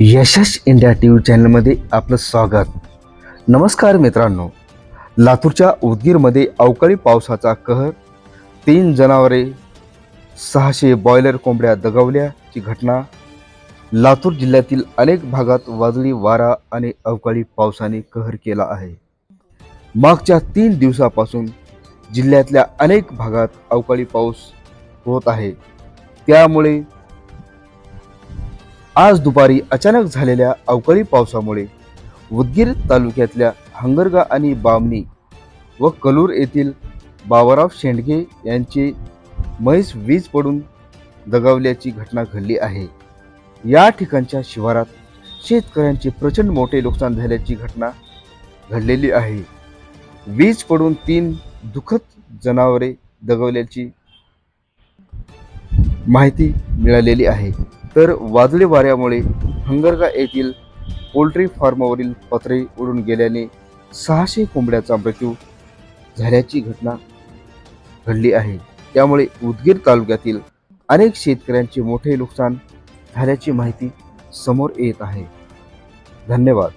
यशस India T V चॅनलमध्ये आपलं स्वागत. नमस्कार मित्रांनो. लातूरच्या उदगीरमध्ये अवकाळी पावसाचा कहर. तीन जनावरे सहाशे बॉयलर कोंबड्या दगावल्याची घटना. लातूर जिल्ह्यातील अनेक भागात वादळी वारा आणि अवकाळी पावसाने कहर केला आहे. मागच्या तीन दिवसापासून जिल्ह्यातल्या अनेक भागात अवकाळी पाऊस होत आहे. त्यामुळे आज दुपारी अचानक झालेल्या अवकाळी पावसामुळे उदगीर तालुक्यातल्या हंगरगा आणि बामणी व कलूर येथील बाबाराव शेंडगे यांचे म्हैस वीज पडून दगावल्याची घटना घडली आहे. या ठिकाणच्या शिवारात शेतकऱ्यांचे प्रचंड मोठे नुकसान झाल्याची घटना घडलेली आहे. वीज पडून तीन दुःखद जनावरे दगावल्याची माहिती मिळालेली आहे. तर वादळी वाऱ्यामुळे हंगरगा येथील पोल्ट्री फार्मवरील पत्रे उडून गेल्याने सहाशे कोंबड्याचा मृत्यू झाल्याची घटना घडली आहे. त्यामुळे उदगीर तालुक्यातील अनेक शेतकऱ्यांचे मोठे नुकसान झाल्याची माहिती समोर येत आहे. धन्यवाद.